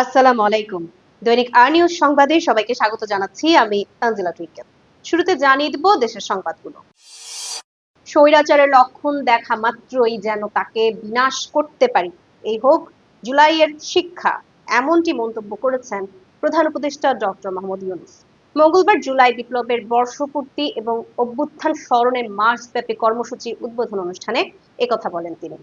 আসসালামু আলাইকুম। দৈনিক আর নিউজ সংবাদে সবাইকে স্বাগত জানাচ্ছি, আমি তানজিলা টুইকে শুরুতে জানিয়ে দিব দেশের সংবাদগুলো। স্বৈরাচারের লক্ষণ দেখা মাত্রই যেন তাকে বিনাশ করতে পারি। এই হোক, জুলাইয়ের শিক্ষা, এমনটি মন্তব্য করেছেন প্রধান উপদেষ্টা ডক্টর মাহমুদ ইউনুস। মঙ্গলবার জুলাই বিপ্লবের বর্ষপূর্তি এবং অভ্যুত্থান স্মরণে মাসব্যাপী কর্মসূচি উদ্বোধন অনুষ্ঠানে একথা বলেন তিনি।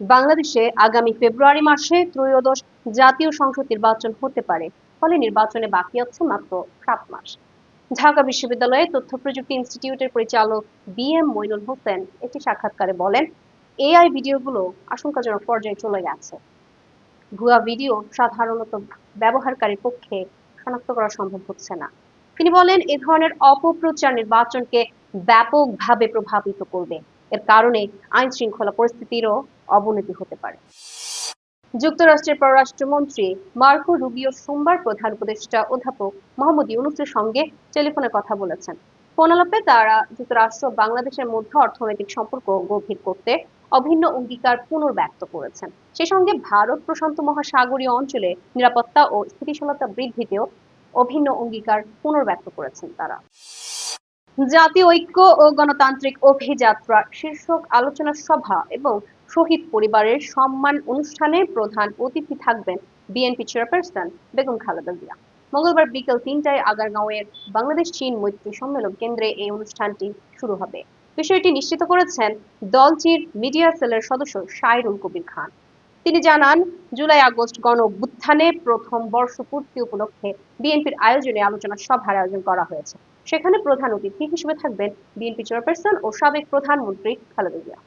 বাংলাদেশে আগামী ফেব্রুয়ারি মাসে ত্রয়োদশ জাতীয় সংসদ নির্বাচন হতে পারে, ফলে নির্বাচনে বাকি আছে মাত্র সাত মাস। ঢাকা বিশ্ববিদ্যালয়ে তথ্য প্রযুক্তি ইনস্টিটিউটের পরিচালক বি এম মইনুল হোসেন একটি সাক্ষাৎকারে বলেন, এআই ভিডিওগুলো আশঙ্কাজনক পর্যায়ে চলে গেছে। ভুয়া ভিডিও সাধারণত ব্যবহারকারীর পক্ষে শনাক্ত করা সম্ভব হচ্ছে না। তিনি বলেন, এ ধরনের অপপ্রচার নির্বাচনকে ব্যাপকভাবে প্রভাবিত করবে। এর কারণে আইন শৃঙ্খলা পরিস্থিতিরও অবনতি হতে পারে। যুক্তরাষ্ট্রের পররাষ্ট্রমন্ত্রী মার্কো রুবিও সোমবার প্রধান উপদেষ্টা অধ্যাপক মোহাম্মদ ইউনুসের সঙ্গে টেলিফোনে কথা বলেছেন। ফোন আলাপে তারা যুক্তরাষ্ট্র বাংলাদেশের মধ্যে অর্থনৈতিক সম্পর্ক গভীর করতে অভিন্ন অঙ্গীকার পুনর্ব্যক্ত করেছেন। সে সঙ্গে ভারত প্রশান্ত মহাসাগরীয় অঞ্চলে নিরাপত্তা ও স্থিতিশীলতা বৃদ্ধিতেও অভিন্ন অঙ্গীকার পুনর্ব্যক্ত করেছেন তারা। জাতীয় ঐক্য ও গণতান্ত্রিক অভিযাত্রা, শীর্ষক আলোচনা সভা এবং শহীদ পরিবারের সম্মান অনুষ্ঠানে প্রধান অতিথি থাকবেন বিএনপি চেয়ারপারসন বেগম খালেদা জিয়া। মঙ্গলবার বিকেল তিনটায় আগারগাঁওয়ের বাংলাদেশ চীন মৈত্রী সম্মেলন কেন্দ্রে এই অনুষ্ঠানটি শুরু হবে। বিষয়টি নিশ্চিত করেছেন দলটির মিডিয়া সেলের সদস্য শাইরুল কবির খান। তিনি জানান, জুলাই আগস্ট গণ প্রথম বর্ষপূর্তি উপলক্ষে বিএনপির আয়োজনে আলোচনা সভার আয়োজন করা হয়েছে। সেখানে প্রধান অতিথি হিসেবে থাকবেন বিএনপি চেয়ারপারসন ও সাবেক প্রধানমন্ত্রী খালেদা জিয়া।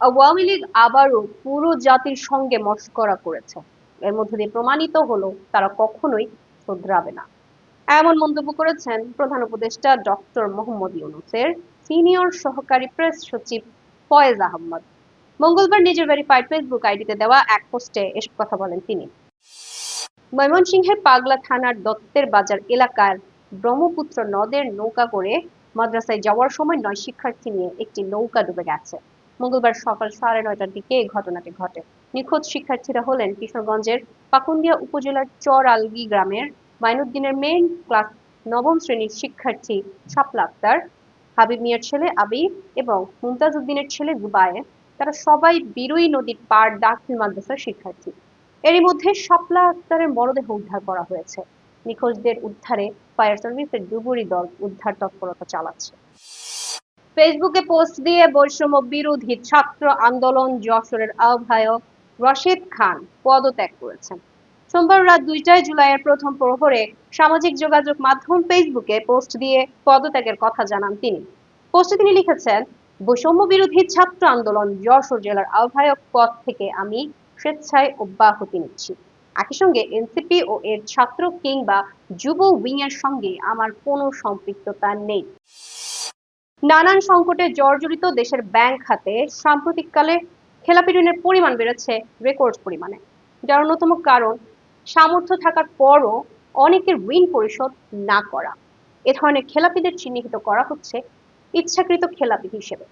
আওয়ামী লীগ আবারও পুরো জাতির সঙ্গে মস্করা করেছে। এর মধ্যে দিয়ে প্রমাণিত হলো তারা কখনোই শুধরাবে না। এমন মন্তব্য করেছেন প্রধান উপদেষ্টা ডক্টর মোহাম্মদ ইউনুসের সিনিয়র সহকারী প্রেস সচিব ফয়েজ আহমদ। মঙ্গলবার নিজের ভেরিফাইড ফেসবুক আইডিতে দেওয়া এক পোস্টে এসব কথা বলেন তিনি। ময়মনসিংহের পাগলা থানার দত্তের বাজার এলাকার ব্রহ্মপুত্র নদের নৌকা করে মাদ্রাসায় যাওয়ার সময় নয় শিক্ষার্থী নিয়ে একটি নৌকা ডুবে গেছে। মঙ্গলবার সকাল সাড়ে নয়টার দিকে এই ঘটনাটি ঘটে। নিখোঁজ শিক্ষার্থীরা হলেন কিশোরগঞ্জের পাকুন্দিয়া উপজেলার চর আলগি গ্রামের মাইনুদ্দিনের মেইন ক্লাস নবম শ্রেণির শিক্ষার্থী শাপলা আক্তার, হাবিব মিয়ার ছেলে আবি এবং মুমতাজ উদ্দিনের ছেলে জুবায়ের তারা সবাই বিরুই নদীর পাড় দাখিল মাদ্রাসার শিক্ষার্থী। এরই মধ্যে শাপলা আক্তারের মরদেহ উদ্ধার করা হয়েছে। নিখোঁজদের উদ্ধারে ফায়ার সার্ভিসের ডুবুরি দল উদ্ধার তৎপরতা চালাচ্ছে। ফেসবুকে পোস্ট দিয়ে বৈষম্য বিরোধী ছাত্র আন্দোলন যশোরের আহ্বায়ক রশিদ খান পদত্যাগ করেছেন। সোমবার রাত দুইটায় জুলাইয়ের প্রথম প্রহরে সামাজিক যোগাযোগ মাধ্যম ফেসবুকে পোস্ট দিয়ে পদত্যাগের কথা জানান তিনি। পোস্টে তিনি লিখেছেন, বৈষম্য বিরোধী ছাত্র আন্দোলন যশোর জেলার আহ্বায়ক পদ থেকে আমি স্বেচ্ছায় অব্যাহতি নিচ্ছি। একই সঙ্গে এনসিপি ও এর ছাত্র কিংবা যুব উইং এর সঙ্গে আমার কোনো সম্পৃক্ততা নেই। নানান সংকটে জর্জরিত দেশের ব্যাংক খাতে সাম্প্রতিককালে খেলাপি ঋণের পরিমাণ বেড়েছে রেকর্ড পরিমাণে, যার অন্যতম কারণ সামর্থ্য থাকার পরও অনেকের ঋণ পরিশোধ না করা। এ ধরনের খেলাপিদের চিহ্নিত করা হচ্ছে ইচ্ছাকৃত খেলাপি হিসেবে।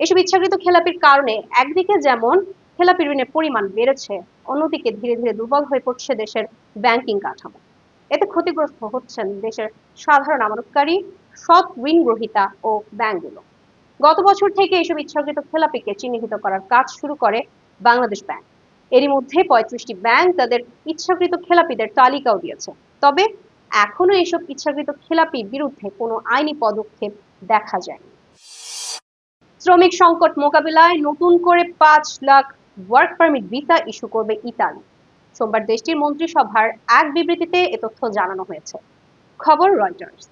এসব ইচ্ছাকৃত খেলাপির কারণে একদিকে যেমন খেলাপি ঋণের পরিমাণ বেড়েছে, অন্যদিকে ধীরে ধীরে দুর্বল হয়ে পড়ছে দেশের ব্যাংকিং কাঠামো। এতে ক্ষতিগ্রস্ত হচ্ছেন দেশের সাধারণ আমানতকারী, সৎ ঋণ গ্রহীতা ও ব্যাংকগুলো। গত বছর থেকে এসব ইচ্ছাকৃত খেলাপিকে চিহ্নিত করার কাজ শুরু করে বাংলাদেশ ব্যাংক। এরই মধ্যে পঁয়ত্রিশটি ব্যাংক তাদের ইচ্ছাকৃত খেলাপিদের তালিকাও দিয়েছে। তবে এখনও এইসব ইচ্ছাকৃত খেলাপি বিরুদ্ধে কোনো আইনি পদক্ষেপ দেখা যায়নি। শ্রমিক সংকট মোকাবিলায় নতুন করে পাঁচ lakh work permit visa issue করবে ইতালি। সোমবার দেশটির মন্ত্রিসভার এক বিবৃতিতে এ তথ্য জানানো হয়েছে। খবর রয়টার্স।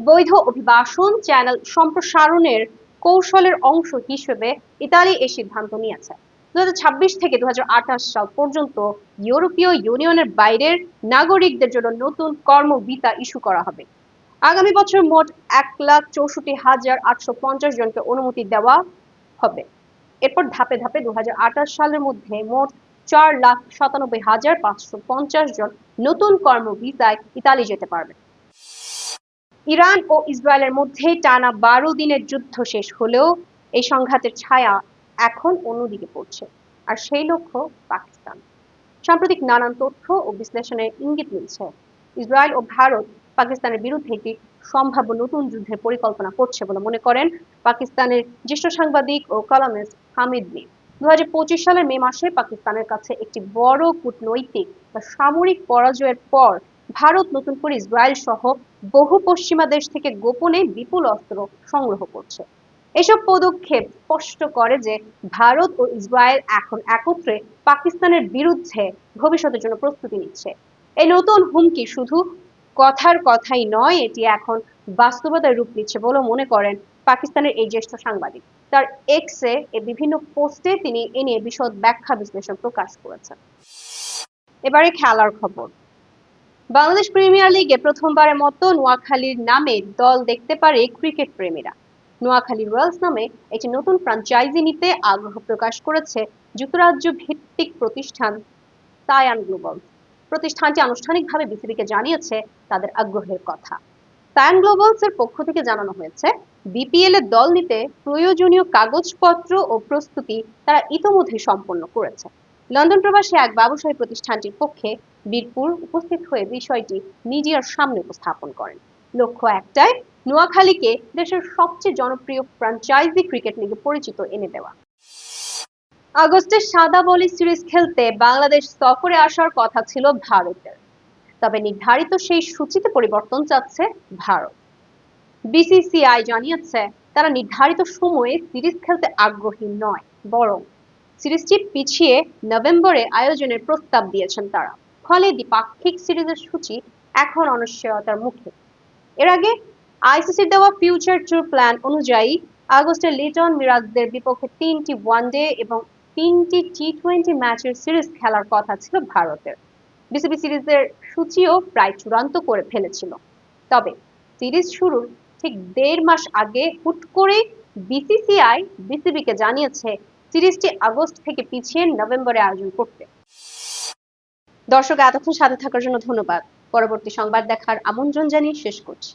বৈধ অভিবাসন চ্যানেল সম্প্রসারণের কৌশলের অংশ হিসেবে ইতালি এই সিদ্ধান্ত নিয়েছে। দু হাজার ছাব্বিশ থেকে দু হাজার আঠাশ সাল পর্যন্ত ইউরোপীয় ইউনিয়নের বাইরের নাগরিকদের জন্য নতুন কর্ম ভিসা ইস্যু করা হবে। আগামী বছর মোট এক লাখ চৌষট্টি হাজার আটশো পঞ্চাশ জনকে অনুমতি দেওয়া হবে। এরপর ধাপে ধাপে দু সালের মধ্যে মোট চার লাখ সাতানব্বই হাজার পাঁচশো পঞ্চাশ জন নতুন কর্ম ভিসায় ইতালি যেতে পারবে। ইরান ও ইসরায়েলের মধ্যে টানা বারো দিনের যুদ্ধ শেষ হলেও এই সংঘাতের ছায়া এখন অন্যদিকে পড়ছে, আর সেই লক্ষ্য পাকিস্তান। সাম্প্রতিক নানান তথ্য ও বিশ্লেষণের ইঙ্গিত মিলছে, ইসরায়েল ও ভারত পাকিস্তানের বিরুদ্ধে একটি সম্ভাব্য নতুন যুদ্ধের পরিকল্পনা করছে বলে মনে করেন পাকিস্তানের জ্যেষ্ঠ সাংবাদিক ও কলামিস্ট হামিদ মির। দু সালের মে মাসে পাকিস্তানের কাছে একটি বড় কূটনৈতিক বা সামরিক পরাজয়ের পর ভারত নতুন করে ইসরায়েল সহ বহু পশ্চিমা দেশ থেকে গোপনে বিপুল অস্ত্র সংগ্রহ করছে। এসব পদক্ষেপ স্পষ্ট করে যে ভারত ও ইসরায়েল এখন একত্রে পাকিস্তানের বিরুদ্ধে ভবিষ্যতের জন্য প্রস্তুতি নিচ্ছে। এই নতুন হুমকি শুধু কথার কথাই নয়, এটি এখন বাস্তবতায় রূপ নিচ্ছে বলে মনে করেন পাকিস্তানের এই জ্যেষ্ঠ সাংবাদিক। তার এক্সে এ বিভিন্ন পোস্টে তিনি এ নিয়ে বিশদ ব্যাখ্যা বিশ্লেষণ প্রকাশ করেছেন। এবারে খেলার খবর। বাংলাদেশ প্রিমিয়ার লিগে প্রথমবারের মতো নোয়াখালীর নামে দল দেখতে পারে ক্রিকেট প্রেমীরা। নোয়াখালী রয়্যালস নামে একটি নতুন ফ্র্যাঞ্চাইজি নিতে আগ্রহ প্রকাশ করেছে যুক্তরাজ্য ভিত্তিক প্রতিষ্ঠান সায়ান গ্লোবাল। প্রতিষ্ঠানটি আনুষ্ঠানিকভাবে বিসিবিকে জানিয়েছে তাদের আগ্রহের কথা। সায়ান গ্লোবালস এর পক্ষ থেকে জানানো হয়েছে বিপিএল এর দল নিতে প্রয়োজনীয় কাগজপত্র ও প্রস্তুতি তারা ইতোমধ্যে সম্পন্ন করেছে। লন্ডন প্রবাসী এক ব্যবসায়ী প্রতিষ্ঠানটির পক্ষে বীরপুর উপস্থিত হয়ে বিষয়টি মিডিয়ার সামনে উপস্থাপন করেন। লক্ষ্য একটাই, নোয়াখালীকে দেশের সবচেয়ে জনপ্রিয় ফ্র্যাঞ্চাইজি ক্রিকেট লিগে পরিচিত এনে দেওয়া। আগস্টে সাদা বলি সিরিজ খেলতে বাংলাদেশ সফরে আসার কথা ছিল ভারতের। তবে নির্ধারিত সেই সূচিতে পরিবর্তন চাচ্ছে ভারত। বিসিসিআই জানিয়েছে, তারা নির্ধারিত সময়ে সিরিজ খেলতে আগ্রহী নয়, বরং সিরিজটি পিছিয়ে নভেম্বরে আয়োজনের প্রস্তাব দিয়েছেন তারা। ফলে দ্বিপাক্ষিক সিরিজের সূচি এখন অনিশ্চয়তার মুখে। এর আগে আইসিসির দেওয়া ফিউচার ট্যুর প্ল্যান অনুযায়ী আগস্টে লিটন মিরাজদের বিপক্ষে তিনটি ওয়ানডে এবং তিনটি টি টোয়েন্টি ম্যাচের সিরিজ খেলার কথা ছিল ভারতের। বিসিবি সিরিজের সূচিও প্রায় চূড়ান্ত করে ফেলেছিল। তবে সিরিজ শুরুর ঠিক দেড় মাস আগে হুট করে বিসিসিআই বিসিবিকে জানিয়েছে সিরিজটি আগস্ট থেকে পিছিয়ে নভেম্বরে আয়োজন করতে। দর্শক, এতক্ষণ সাথে থাকার জন্য ধন্যবাদ। পরবর্তী সংবাদ দেখার আমন্ত্রণ জানিয়ে শেষ করছি।